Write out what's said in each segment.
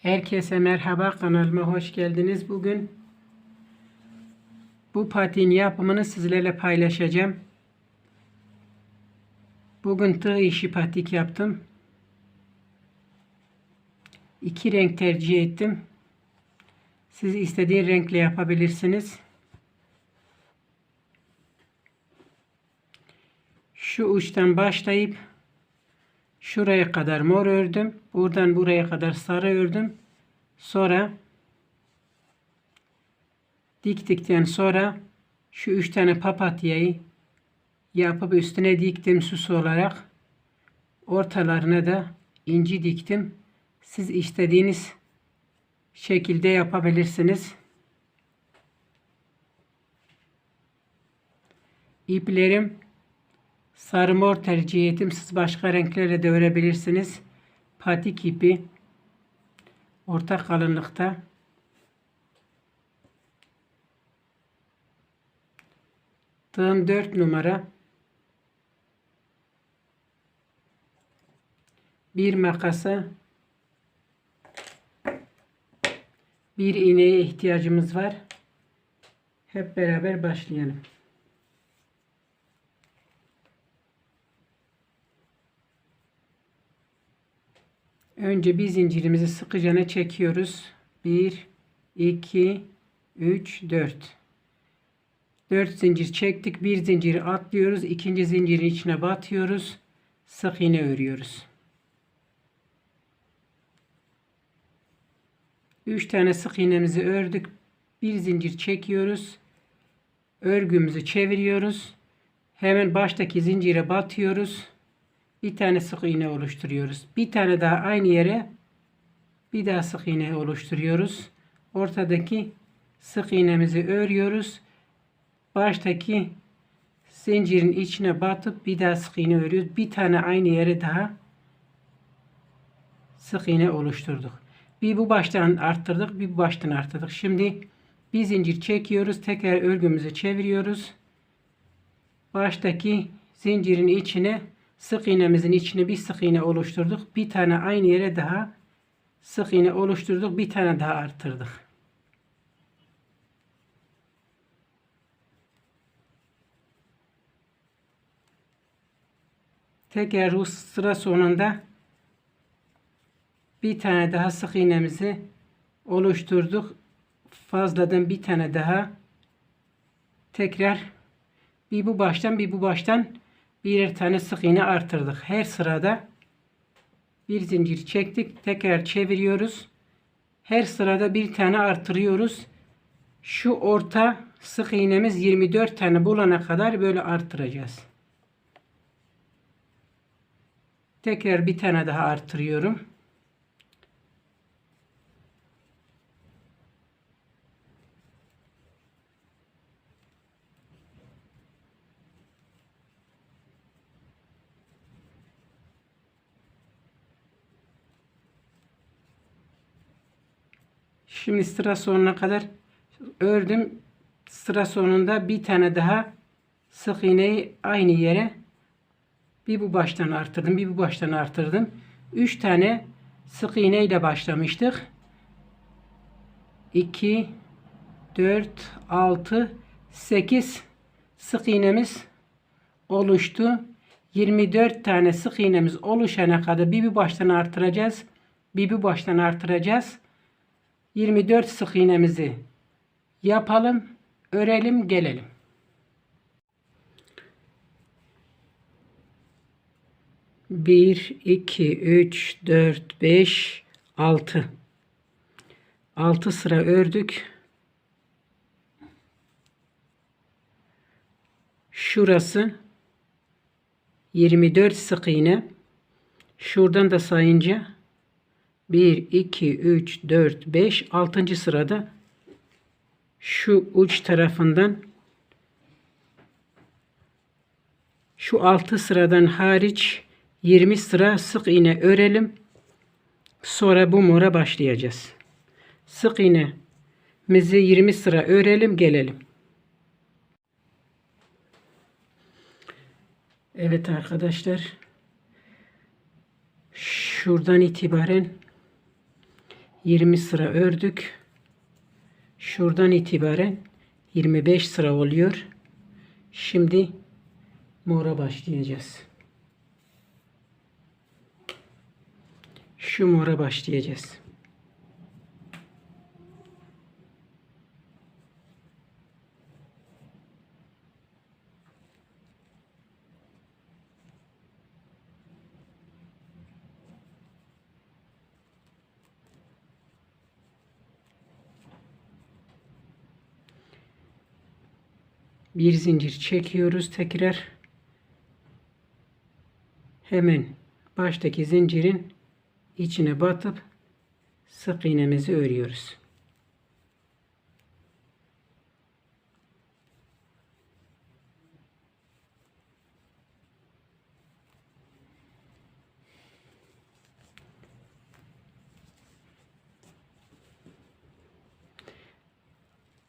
Herkese merhaba kanalıma hoş geldiniz. Bugün bu patiğin yapımını sizlerle paylaşacağım. Bugün tığ işi patik yaptım. İki renk tercih ettim. Siz istediğin renkle yapabilirsiniz. Şu uçtan başlayıp şuraya kadar mor ördüm. Buradan buraya kadar sarı ördüm. Sonra diktikten sonra şu üç tane papatyayı yapıp üstüne diktim süs olarak. Ortalarına da inci diktim. Siz istediğiniz şekilde yapabilirsiniz. İplerim sarı mor tercih ettim. Siz başka renklerle de örebilirsiniz. Patik ipi orta kalınlıkta. Tığım 4 numara. Bir makasa bir iğneye ihtiyacımız var. Hep beraber başlayalım. Önce bir zincirimizi sıkıcana çekiyoruz. 1 2 3 4 4 zincir çektik. Bir zinciri atlıyoruz. ikinci zincirin içine batıyoruz. Sık iğne örüyoruz. 3 tane sık iğnemizi ördük. Bir zincir çekiyoruz. Örgümüzü çeviriyoruz. Hemen baştaki zincire batıyoruz. Bir tane sık iğne oluşturuyoruz. Bir tane daha aynı yere bir daha sık iğne oluşturuyoruz. Ortadaki sık iğnemizi örüyoruz. Baştaki zincirin içine batıp bir daha sık iğne örüyoruz. Bir tane aynı yere daha sık iğne oluşturduk. Bir bu baştan arttırdık, bir bu baştan arttırdık. Şimdi bir zincir çekiyoruz. Tekrar örgümüzü çeviriyoruz. Baştaki zincirin içine sık iğnemizin içine bir sık iğne oluşturduk. Bir tane aynı yere daha sık iğne oluşturduk. Bir tane daha arttırdık. Tekrar bu sıra sonunda bir tane daha sık iğnemizi oluşturduk. Fazladan bir tane daha tekrar bir bu baştan bir bu baştan birer tane sık iğne artırdık. Her sırada bir zincir çektik. Tekrar çeviriyoruz. Her sırada bir tane artırıyoruz. Şu orta sık iğnemiz 24 tane bulana kadar böyle artıracağız. Tekrar bir tane daha artırıyorum. Şimdi sıra sonuna kadar ördüm. Sıra sonunda bir tane daha sık iğneyi aynı yere bir bu baştan artırdım, bir bu baştan artırdım. 3 tane sık iğne ile başlamıştık. 2 4 6 8 sık iğnemiz oluştu. 24 tane sık iğnemiz oluşana kadar bir bir baştan artıracağız. Bir bir baştan artıracağız. 24 sık iğnemizi yapalım, örelim, gelelim. Bir, iki, üç, dört, beş, altı. Altı sıra ördük. Şurası 24 sık iğne. Şuradan da sayınca 1, 2, 3, 4, 5, 6. sırada şu uç tarafından şu 6 sıradan hariç 20 sıra sık iğne örelim. Sonra bu mora başlayacağız. Sık iğnemizi 20 sıra örelim gelelim. Evet arkadaşlar. Şuradan itibaren 20 sıra ördük. Şuradan itibaren 25 sıra oluyor. Şimdi mora başlayacağız. Şu mora başlayacağız. Bir zincir çekiyoruz tekrar. Hemen baştaki zincirin içine batıp sık iğnemizi örüyoruz.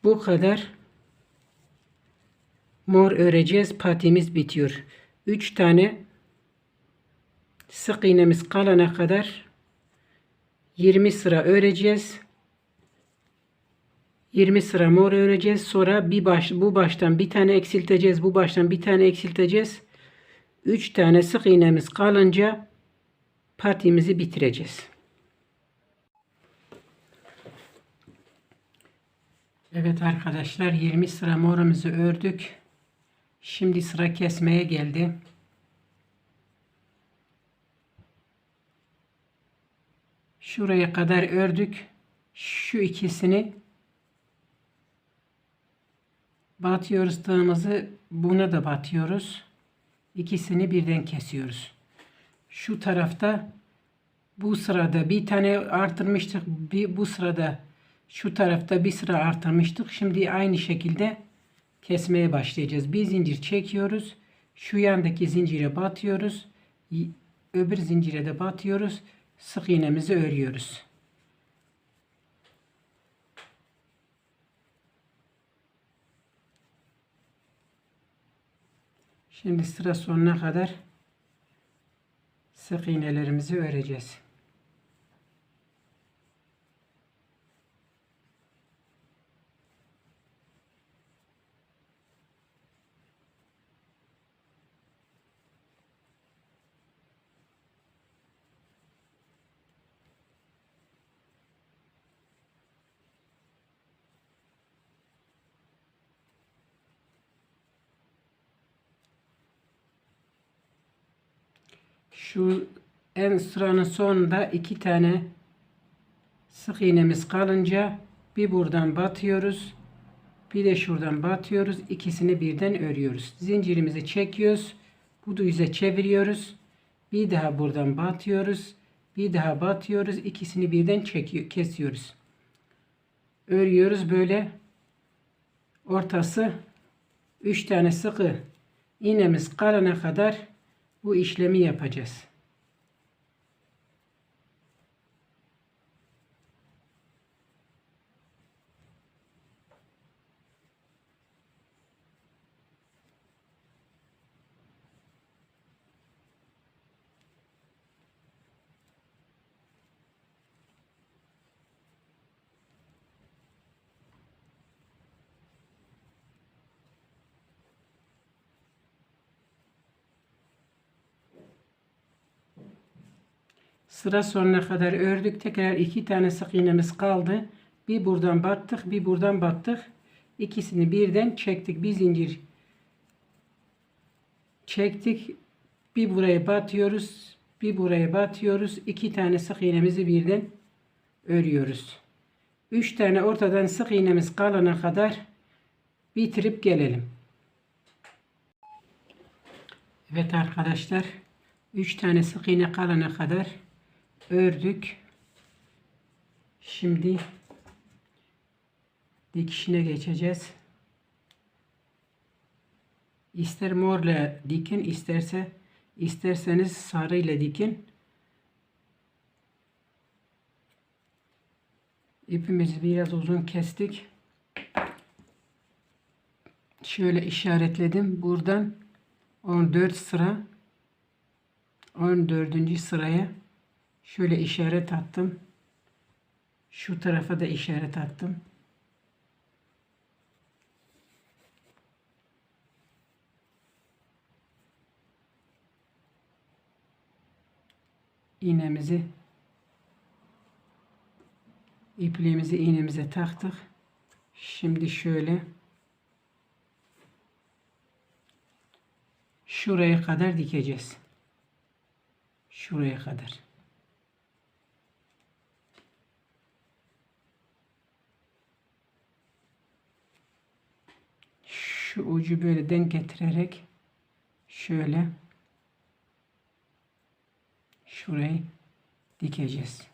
Bu kadar mor öreceğiz. Patimiz bitiyor. 3 tane sık iğnemiz kalana kadar 20 sıra öreceğiz. 20 sıra mor öreceğiz. Sonra bir baş, bu baştan bir tane eksilteceğiz. Bu baştan bir tane eksilteceğiz. 3 tane sık iğnemiz kalınca patimizi bitireceğiz. Evet arkadaşlar 20 sıra morumuzu ördük. Şimdi sıra kesmeye geldi. Şuraya kadar ördük. Şu ikisini batıyoruz tığımızı. Buna da batıyoruz. İkisini birden kesiyoruz. Şu tarafta bu sırada bir tane artırmıştık. Bir, bu sırada şu tarafta bir sıra artırmıştık. Şimdi aynı şekilde kesmeye başlayacağız. Bir zincir çekiyoruz. Şu yandaki zincire batıyoruz. Öbür zincire de batıyoruz. Sık iğnemizi örüyoruz. Şimdi sıra sonuna kadar sık iğnelerimizi öreceğiz. Şu en sıranın sonunda iki tane sık iğnemiz kalınca bir buradan batıyoruz. Bir de şuradan batıyoruz. İkisini birden örüyoruz. Zincirimizi çekiyoruz. Bu düze çeviriyoruz. Bir daha buradan batıyoruz. Bir daha batıyoruz. İkisini birden çekiyor, kesiyoruz. Örüyoruz böyle. Ortası 3 tane sıkı iğnemiz kalana kadar bu işlemi yapacağız. Sıra sonuna kadar ördük. Tekrar iki tane sık iğnemiz kaldı. Bir buradan battık, bir buradan battık. İkisini birden çektik. Bir zincir çektik. Bir buraya batıyoruz. Bir buraya batıyoruz. İki tane sık iğnemizi birden örüyoruz. Üç tane ortadan sık iğnemiz kalana kadar bitirip gelelim. Evet arkadaşlar. Üç tane sık iğne kalana kadar ördük. Şimdi dikişine geçeceğiz. İster morla dikin, isterse isterseniz sarı ile dikin. İpimizi biraz uzun kestik. Şöyle işaretledim. Buradan 14 sıra 14. sıraya Şöyle işaret attım. Şu tarafa da işaret attım. iğnemizi ipliğimizi iğnemize taktık. Şimdi şöyle şuraya kadar dikeceğiz. Şuraya kadar. Şu ucu böyle denk getirerek şöyle şurayı dikeceğiz.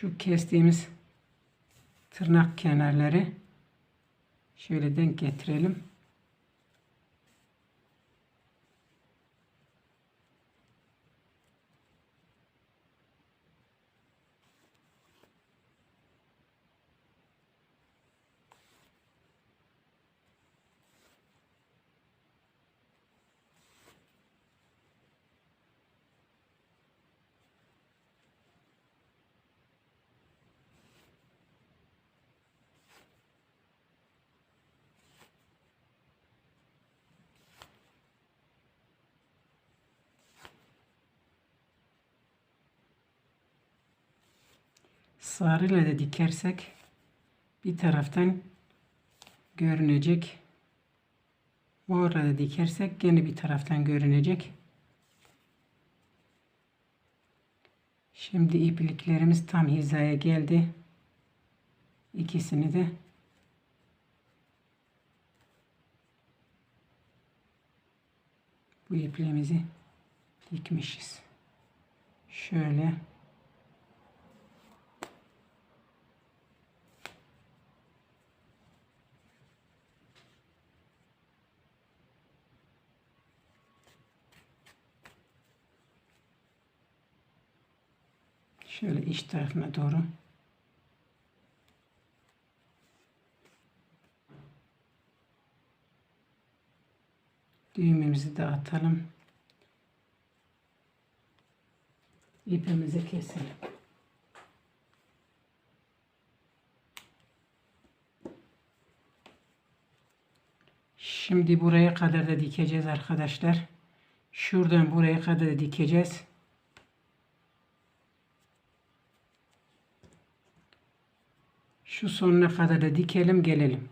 Şu kestiğimiz tırnak kenarları şöyle denk getirelim. Sarıyla da dikersek bir taraftan görünecek. Morla da dikersek gene bir taraftan görünecek. Şimdi ipliklerimiz tam hizaya geldi. İkisini de bu ipliğimizi dikmişiz. Şöyle Şöyle iç tarafına doğru. Düğümümüzü de atalım. İpimizi keselim. Şimdi buraya kadar da dikeceğiz arkadaşlar. Şuradan buraya kadar da dikeceğiz. Şu sonuna kadar da dikelim gelelim.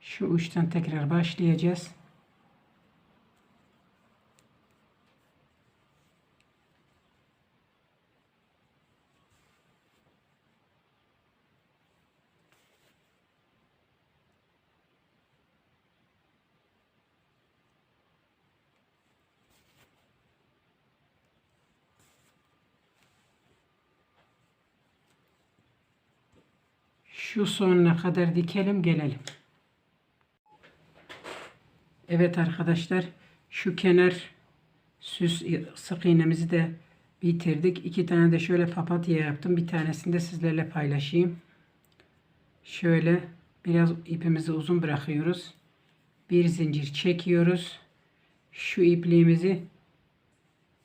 Şu uçtan tekrar başlayacağız. Şu sonuna kadar dikelim gelelim. Evet arkadaşlar şu kenar süs sık iğnemizi de bitirdik. İki tane de şöyle papatya yaptım. Bir tanesini de sizlerle paylaşayım. Şöyle biraz ipimizi uzun bırakıyoruz. Bir zincir çekiyoruz. Şu ipliğimizi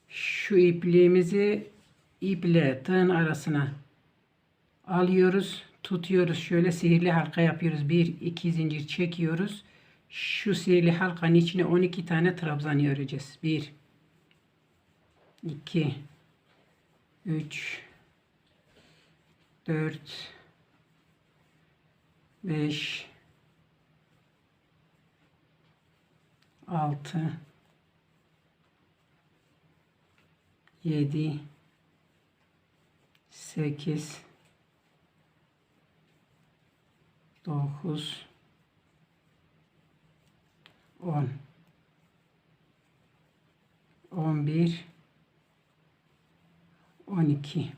şu ipliğimizi iple tığın arasına alıyoruz tutuyoruz. Şöyle sihirli halka yapıyoruz. Bir, iki zincir çekiyoruz. Şu sihirli halkanın içine 12 tane trabzan öreceğiz. 1 2 3 4 5 6 7 8 9 10 11 12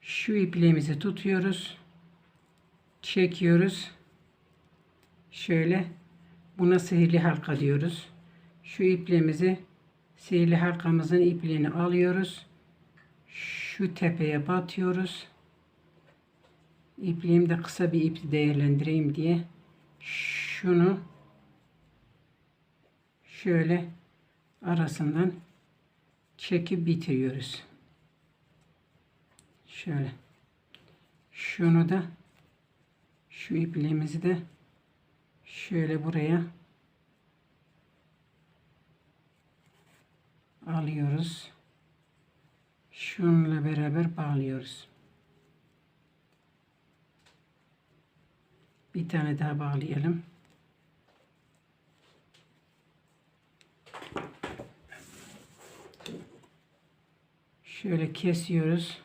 Şu ipliğimizi tutuyoruz. Çekiyoruz. Şöyle buna sihirli halka diyoruz. Şu ipliğimizi sihirli halkamızın ipliğini alıyoruz. Şu tepeye batıyoruz. İpliğimde kısa bir ip değerlendireyim diye şunu şöyle arasından çekip bitiriyoruz. Şöyle. Şunu da şu ipliğimizi de şöyle buraya alıyoruz. Şununla beraber bağlıyoruz. Bir tane daha bağlayalım. Şöyle kesiyoruz.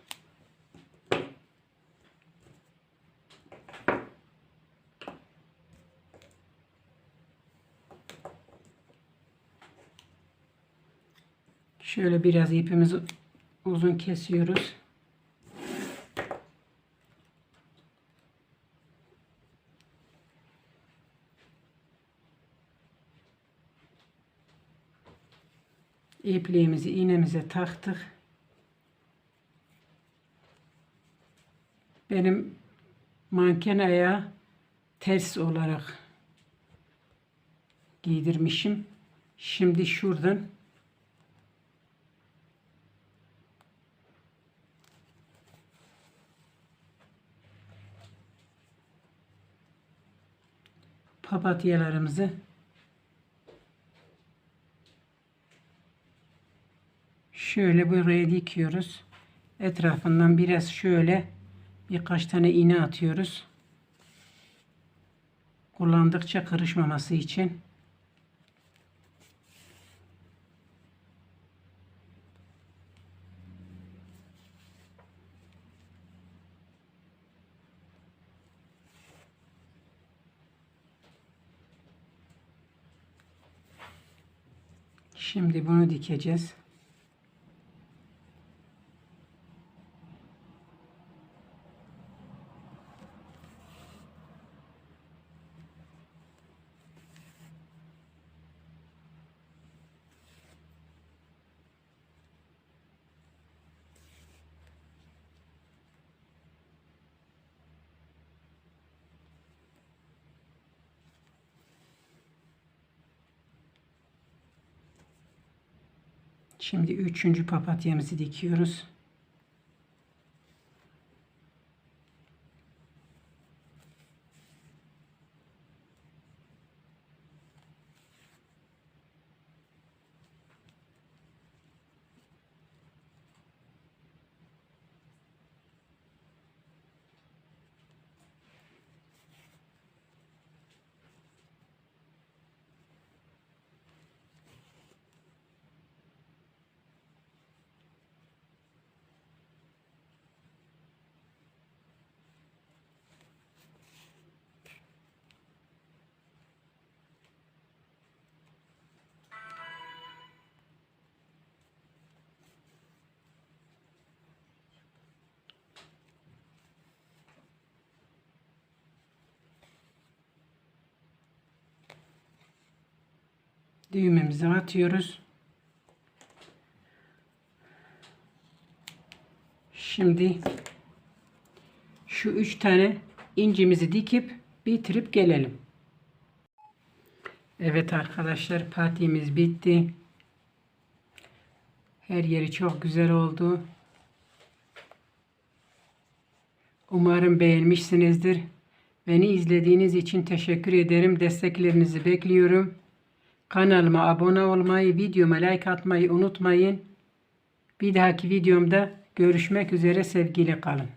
Şöyle biraz ipimizi uzun kesiyoruz. İpliğimizi iğnemize taktık. Benim manken ayağı ters olarak giydirmişim. Şimdi şuradan papatyalarımızı şöyle buraya dikiyoruz. Etrafından biraz şöyle birkaç tane iğne atıyoruz. Kullandıkça karışmaması için. Şimdi bunu dikeceğiz. Şimdi üçüncü papatyamızı dikiyoruz. Düğmemizi atıyoruz. Şimdi şu üç tane incimizi dikip bitirip gelelim. Evet arkadaşlar patimiz bitti. Her yeri çok güzel oldu. Umarım beğenmişsinizdir. Beni izlediğiniz için teşekkür ederim. Desteklerinizi bekliyorum. Kanalıma abone olmayı, videoma like atmayı unutmayın. Bir dahaki videomda görüşmek üzere sevgiyle kalın.